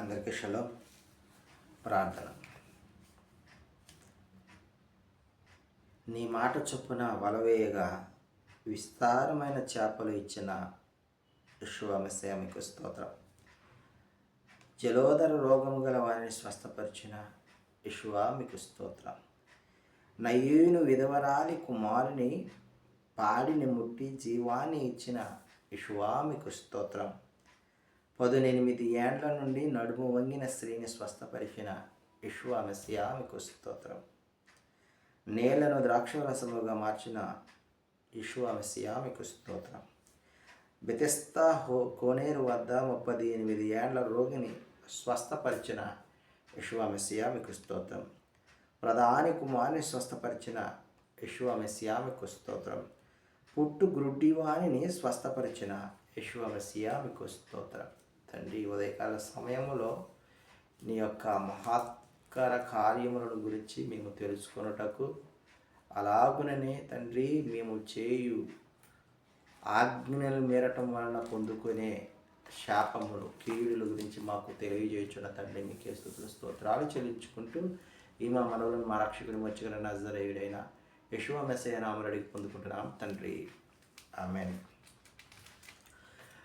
అందరికీ షలో ప్రార్థన. నీ మాట చొప్పున వలవేయగా విస్తారమైన చేపలు ఇచ్చిన విశ్వామస్య మీకు స్తోత్రం. జలోదర రోగం గల వారిని స్వస్థపరిచిన ఇషువా మీకు స్తోత్రం. నయ్యూను విధవరాలి కుమారుని పాడిని ముట్టి జీవాన్ని ఇచ్చిన ఇషువా స్తోత్రం. పదునెనిమిది ఏండ్ల నుండి నడుము వంగిన స్త్రీని స్వస్థపరిచిన ఇష్వామస్యా మీకు స్తోత్రం. నేలను ద్రాక్షరసముగా మార్చిన ఇష్వామస్యా మీకు స్తోత్రం. బెతెస్తా హో కోనేరు వద్ద ముప్పది ఎనిమిది ఏండ్ల రోగిని స్వస్థపరిచిన ఇష్వామస్యా మీకు స్తోత్రం. ప్రధాని కుమార్ని స్వస్థపరిచిన ఇష్వామస్యా మీకు స్తోత్రం. పుట్టు గ్రుడ్డివాణిని స్వస్థపరిచిన యశ్వమసియా మీకు స్తోత్రం. తండ్రి ఉదయకాల సమయంలో నీ యొక్క మహత్కర కార్యములను గురించి మేము తెలుసుకొనుటకు అలాగుననే తండ్రి మేము చేయు ఆజ్ఞలు మీరటం వలన పొందుకునే శాపములు కీడుల గురించి మాకు తెలియజేయుచున్న తండ్రి మీకే స్థుతులు స్తోత్రాలు చెల్లించుకుంటూ ఈ మా మనవులను మా రక్షకుని వచ్చిన నజరేయుడైన యశువ మెసేనామరడికి పొందుకుంటున్నాం. తండ్రి ఆమెను.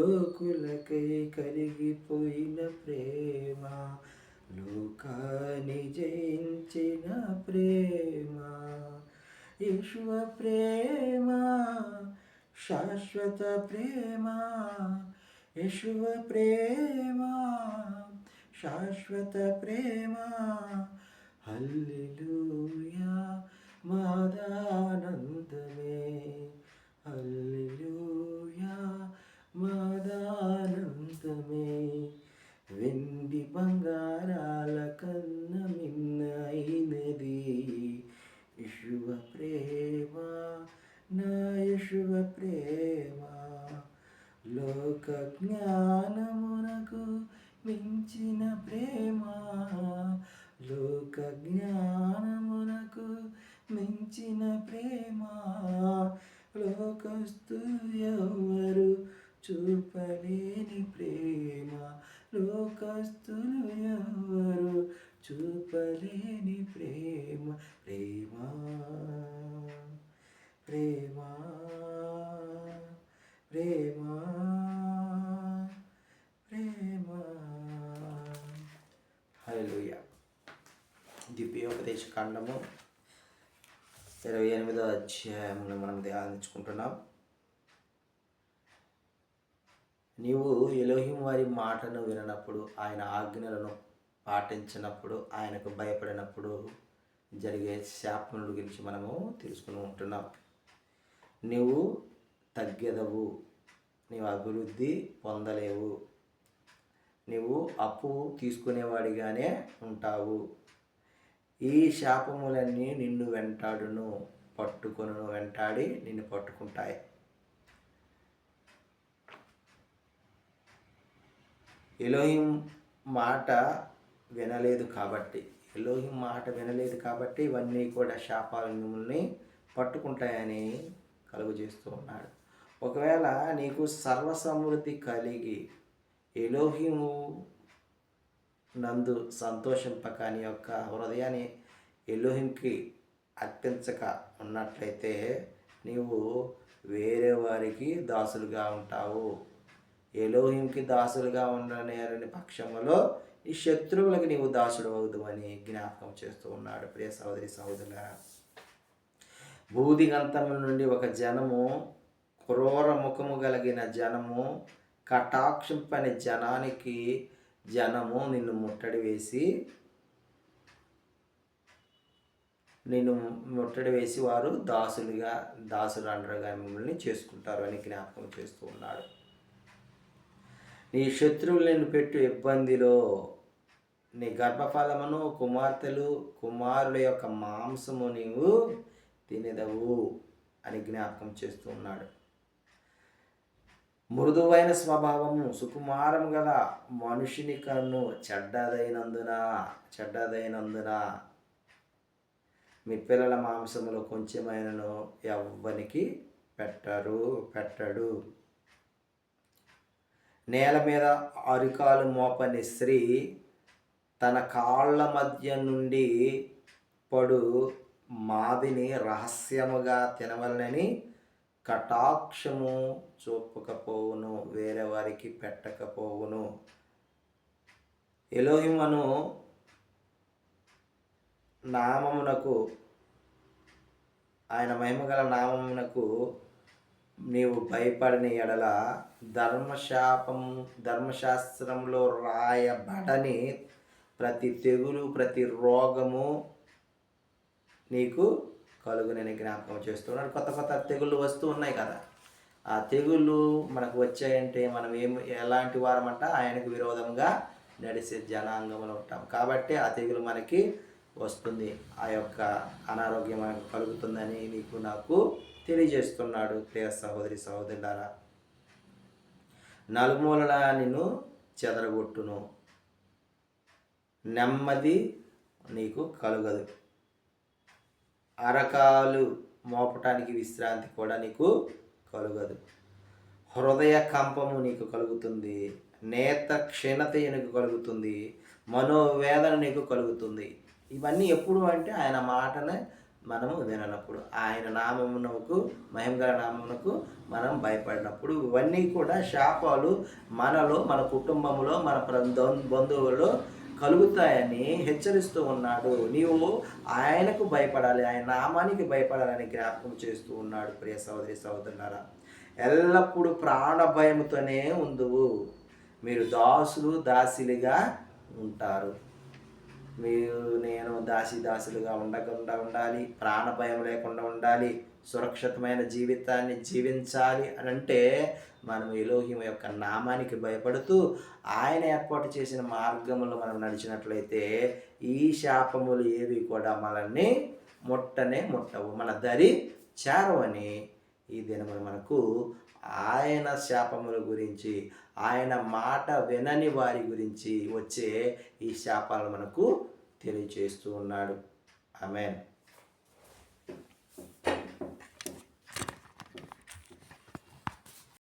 లోకులకై కలిగిపోయిన ప్రేమ లోకాన్ని జయించిన ప్రేమ. విశ్వ ప్రేమ శాశ్వత ప్రేమ. యశువ ప్రేమ శాశ్వత ప్రేమ. హల్లెలూయా మాదానందమే. హల్లెలూయా. లోక జ్ఞానమునకు మించిన ప్రేమ. లోక జ్ఞానమునకు మించిన ప్రేమ. లోకస్తు ఎవరు చూపలేని ప్రేమ. లోకస్తులు ఎవరు చూపలేని ప్రేమ ప్రేమ. ప్రేమ. ప్రేమ. ప్రేమ హల్లెలూయా దివ్యోపదేశ కాండము. ఇరవై ఎనిమిదో అధ్యాయంలో మనం ధ్యానించుకుంటున్నాం. నీవు ఎలోహిం వారి మాటను విననప్పుడు ఆయన ఆజ్ఞలను పాటించినప్పుడు ఆయనకు భయపడినప్పుడు జరిగే శాపముల గురించి మనము తెలుసుకుని ఉంటున్నాం. నీవు తగ్గెదవు నీవు అభివృద్ధి పొందలేవు. నీవు అప్పు తీసుకునేవాడిగానే ఉంటావు. ఈ శాపములన్నీ నిన్ను వెంటాడును పట్టుకొను వెంటాడి నిన్ను పట్టుకుంటాయి. ఎలోహిం మాట వినలేదు కాబట్టి ఎలోహిం మాట వినలేదు కాబట్టి ఇవన్నీ కూడా శాపాలు మిమ్మల్ని పట్టుకుంటాయని కలుగు చేస్తూ ఉన్నాడు. ఒకవేళ నీకు సర్వసమృద్ధి కలిగి ఎలోహిము నందు సంతోషింపక నీ యొక్క హృదయాన్ని ఎలోహింకి అర్పించక ఉన్నట్లయితే నీవు వేరే వారికి దాసులుగా ఉంటావు. ఎలోహింకి దాసులుగా ఉండనేరని పక్షంలో ఈ శత్రువులకు నీవు దాసుడు అవుదువని జ్ఞాపకం చేస్తూ ఉన్నాడు. ప్రియ సహోదరి సహోదరుల బూదిగంతముల నుండి ఒక జనము క్రూర ముఖము కలిగిన జనము కటాక్షింపని జనానికి జనము నిన్ను ముట్టడి వేసి నేను ముట్టడి వేసి వారు దాసులుగా దాసులు అండరుగా మిమ్మల్ని చేసుకుంటారు అని జ్ఞాపకం చేస్తూ ఉన్నాడు. నీ శత్రువులు నిన్ను పెట్టు ఇబ్బందిలో. నీ గర్భఫలమును కుమార్తెలు కుమారుల యొక్క మాంసము నీవు తినేదవు అని జ్ఞాపకం చేస్తూ ఉన్నాడు. మృదువైన స్వభావము సుకుమారం గల మనుషుని కన్ను చెడ్డదైనందున చెడ్డదైనందున. మీ పిల్లల మాంసములో కొంచెమైనను ఎవ్వనికి పెట్టరు పెట్టడు. నేల మీద అరికాలు మోపని స్త్రీ తన కాళ్ళ మధ్య నుండి పడు మాదిని రహస్యముగా తినవలనని కటాక్షము చూపకపోవును వేరే వారికి పెట్టకపోవును. ఎలోహిమను నామమునకు ఆయన మహిమగల నామమునకు నీవు భయపడిన ఎడల ధర్మశాపం ధర్మశాస్త్రంలో రాయబడని ప్రతి తెగులు ప్రతి రోగము నీకు కలుగునని జ్ఞాపకం చేస్తున్నాడు కొత్త కొత్త తెగుళ్ళు వస్తూ ఉన్నాయి కదా. ఆ తెగుళ్ళు మనకు వచ్చాయంటే మనం ఏం ఎలాంటి వారమంట? ఆయనకు విరోధంగా నడిచే జనాంగంలో ఉంటాం. కాబట్టి ఆ తెగులు మనకి వస్తుంది. ఆ యొక్క అనారోగ్యం మనకు కలుగుతుందని నీకు నాకు తెలియజేస్తున్నాడు. ప్రియ సహోదరి సహోదరులారా నలుమూలల నిన్ను చెదరగొట్టును. నెమ్మది నీకు కలుగదు. అరకాలు మోపటానికి విశ్రాంతి కూడా నీకు కలుగదు. హృదయ కంపము నీకు కలుగుతుంది. నేత క్షీణత నీకు కలుగుతుంది. మనోవేదన నీకు కలుగుతుంది. ఇవన్నీ ఎప్పుడు అంటే ఆయన మాటనే మనము విననప్పుడు ఆయన నామమునకు మహిమగల నామమునకు మనం భయపడినప్పుడు ఇవన్నీ కూడా శాపాలు మనలో మన కుటుంబంలో మన బంధువులు కలుగుతాయని హెచ్చరిస్తూ ఉన్నాడు. నీవు ఆయనకు భయపడాలి ఆయన నామానికి భయపడాలని జ్ఞాపకం చేస్తూ ఉన్నాడు. ప్రియ సహోదరి సహోదరులారా ఎల్లప్పుడూ ప్రాణ భయముతోనే ఉందువు. మీరు దాసులు దాసిలుగా ఉంటారు. మీరు నేను దాసి దాసులుగా ఉండకుండా ఉండాలి ప్రాణ భయం లేకుండా ఉండాలి సురక్షితమైన జీవితాన్ని జీవించాలి అని అంటే మనం ఎలోహిం యొక్క నామానికి భయపడుతూ ఆయన ఏర్పాటు చేసిన మార్గములు మనం నడిచినట్లయితే ఈ శాపములు ఏవి కూడా మనల్ని ముట్టనే ముట్టవు. మన దరి చేరవని ఈ దినమున మనకు ఆయన శాపముల గురించి ఆయన మాట వినని వారి గురించి వచ్చే ఈ శాపాలు మనకు తెలియచేస్తూ ఉన్నాడు. ఆమెన్.